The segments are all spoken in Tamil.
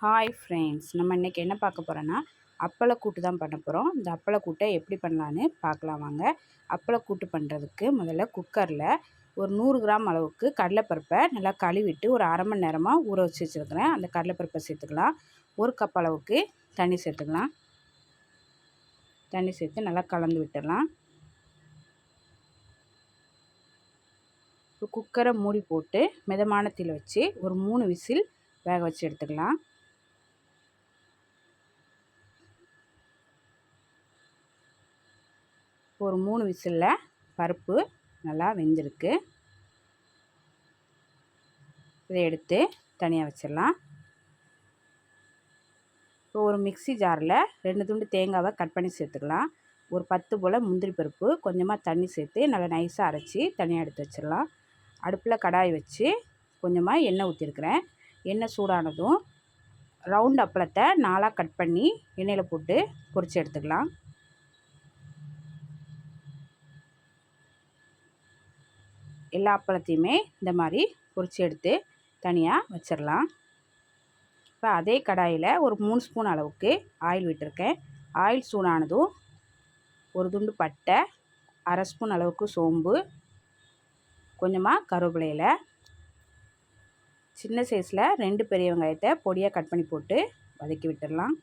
ஹாய் ஃப்ரெண்ட்ஸ் நம்ம இன்றைக்கி என்ன பார்க்க போகிறோன்னா அப்பளக்கூட்டு தான் பண்ண போகிறோம் இந்த அப்பளக்கூட்டை எப்படி பண்ணலான்னு பார்க்கலாம் வாங்க. அப்பளக்கூட்டு பண்ணுறதுக்கு முதல்ல குக்கரில் ஒரு நூறு கிராம் அளவுக்கு கடலைப்பருப்பை நல்லா கழுவிட்டு ஒரு அரை மணி நேரமாக ஊற வச்சு வச்சுருக்கிறேன். அந்த கடலைப்பருப்பை சேர்த்துக்கலாம். ஒரு கப் அளவுக்கு தண்ணி சேர்த்துக்கலாம். தண்ணி சேர்த்து நல்லா கலந்து விட்டுடலாம். இப்போ குக்கரை மூடி போட்டு மிதமான தீயில் வச்சு ஒரு மூணு விசில் வேக வச்சு எடுத்துக்கலாம். ஒரு மூணு விசிலில் பருப்பு நல்லா வெந்திருக்கு. இதை எடுத்து தனியாக வச்சிடலாம். இப்போ ஒரு மிக்சி ஜாரில் ரெண்டு துண்டு தேங்காவை கட் பண்ணி சேர்த்துக்கலாம். ஒரு பத்து போல் முந்திரி பருப்பு கொஞ்சமாக தண்ணி சேர்த்து நல்லா நைஸாக அரைச்சி தனியாக எடுத்து வச்சிடலாம். அடுப்பில் கடாய் வச்சு கொஞ்சமாக எண்ணெய் ஊற்றிருக்கிறேன் எண்ணெய் சூடானதும் ரவுண்ட் அப்பளத்தை நாலாக கட் பண்ணி எண்ணெயில் போட்டு பொரித்து எடுத்துக்கலாம். எல்லா அப்பளத்தையுமே இந்த மாதிரி பொரித்து எடுத்து தனியாக வச்சிடலாம் இப்போ அதே கடாயில் ஒரு மூணு ஸ்பூன் அளவுக்கு ஆயில் விட்டுருக்கேன். ஆயில் சூடானதும் ஒரு துண்டு பட்டை அரை ஸ்பூன் அளவுக்கு சோம்பு கொஞ்சமாக கருவேப்பிலையில் சின்ன சைஸில் ரெண்டு பெரிய வெங்காயத்தை பொடியாக கட் பண்ணி போட்டு வதக்கி விட்டுடலாம்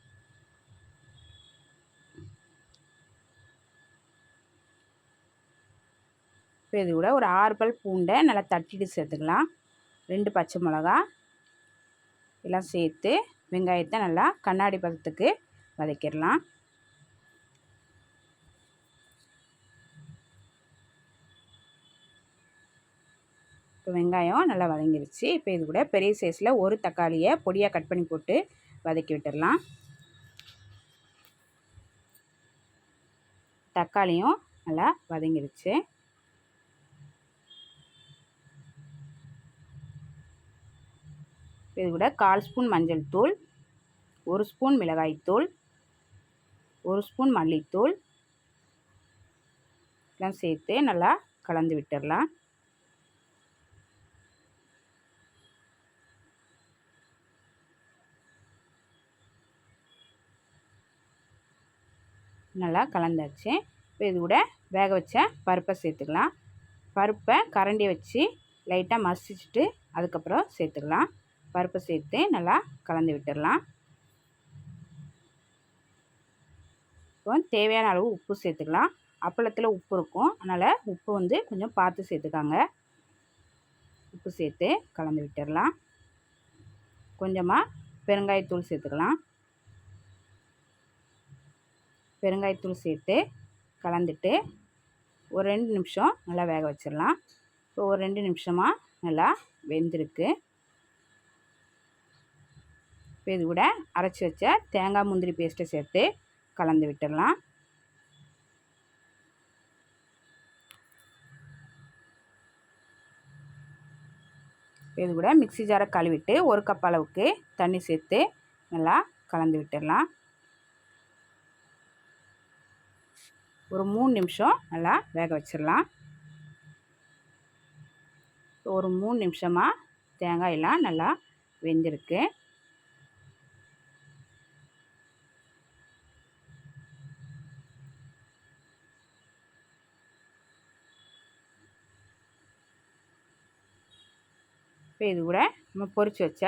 இப்போ இது கூட ஒரு ஆறு பல் பூண்டை நல்லா தட்டிட்டு சேர்த்துக்கலாம். ரெண்டு பச்சை மிளகா. எல்லாம் சேர்த்து வெங்காயத்தை நல்லா கண்ணாடி பதத்துக்கு வதக்கிடலாம். இப்போ வெங்காயம் நல்லா வதங்கிருச்சு. இப்போ இது கூட பெரிய சைஸில் ஒரு தக்காளியை பொடியாக கட் பண்ணி போட்டு வதக்கி விட்டுடலாம். தக்காளியும் நல்லா வதங்கிருச்சு. இது கூட கால் ஸ்பூன் மஞ்சள் தூள் ஒரு ஸ்பூன் மிளகாய்த்தூள் ஒரு ஸ்பூன் மல்லித்தூள். எல்லாம் சேர்த்து நல்லா கலந்து விட்டுடலாம். நல்லா கலந்தாச்சு. இப்போ இது கூட வேக வச்ச பருப்பை சேர்த்துக்கலாம். பருப்பை கரண்டி வச்சு லைட்டாக மசிச்சுட்டு அதுக்கப்புறம் சேர்த்துக்கலாம் பருப்பை சேர்த்து நல்லா கலந்து விட்டுடலாம். இப்போ தேவையான அளவு உப்பு சேர்த்துக்கலாம். அப்பளத்தில் உப்பு இருக்கும். அதனால் உப்பு வந்து கொஞ்சம் பார்த்து சேர்த்துக்காங்க. உப்பு சேர்த்து கலந்து விட்டுடலாம். கொஞ்சமாக பெருங்காயத்தூள் சேர்த்துக்கலாம். பெருங்காயத்தூள் சேர்த்து கலந்துட்டு ஒரு ரெண்டு நிமிஷம் நல்லா வேக வச்சிடலாம். இப்போ ஒரு ரெண்டு நிமிஷமாக நல்லா வெந்திருக்கு. இப்போ இது கூட அரைச்சி வச்ச தேங்காய் முந்திரி பேஸ்ட்டை சேர்த்து கலந்து விட்டுடலாம். இது கூட மிக்சி ஜாரை கழுவிட்டு ஒரு கப் அளவுக்கு தண்ணி சேர்த்து நல்லா கலந்து விட்டுடலாம். ஒரு மூணு நிமிஷம் நல்லா வேக வச்சிடலாம். ஒரு மூணு நிமிஷமாக தேங்காயெல்லாம் நல்லா வெந்திருக்கு. இப்போ இது கூட நம்ம பொறிச்சு வச்ச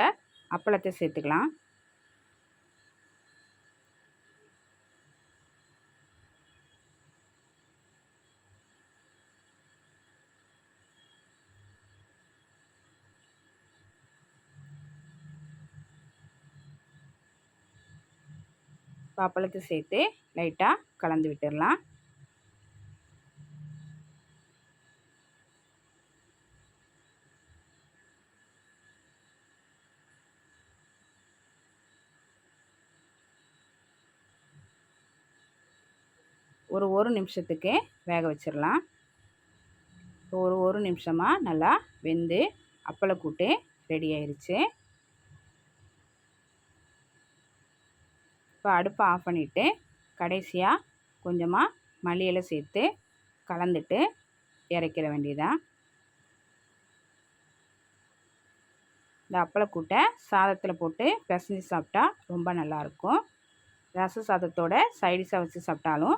அப்பளத்தை சேர்த்துக்கலாம். அப்பளத்தை சேர்த்து லைட்டாக கலந்து விட்டுடலாம். ஒரு ஒரு நிமிஷத்துக்கு வேக வச்சிடலாம். ஒரு ஒரு நிமிஷமாக நல்லா வெந்து அப்பளக்கூட்டு ரெடி ஆயிடுச்சு இப்போ அடுப்பை ஆஃப் பண்ணிவிட்டு கடைசியாக கொஞ்சமாக மல்லியலை சேர்த்து கலந்துட்டு இறக்கிற வேண்டியதான் இந்த அப்பளக்கூட்டை சாதத்தில் போட்டு பிசைஞ்சு சாப்பிட்டா ரொம்ப நல்லாயிருக்கும் ரச சாதத்தோட சைடிஷாக வச்சு சாப்பிட்டாலும்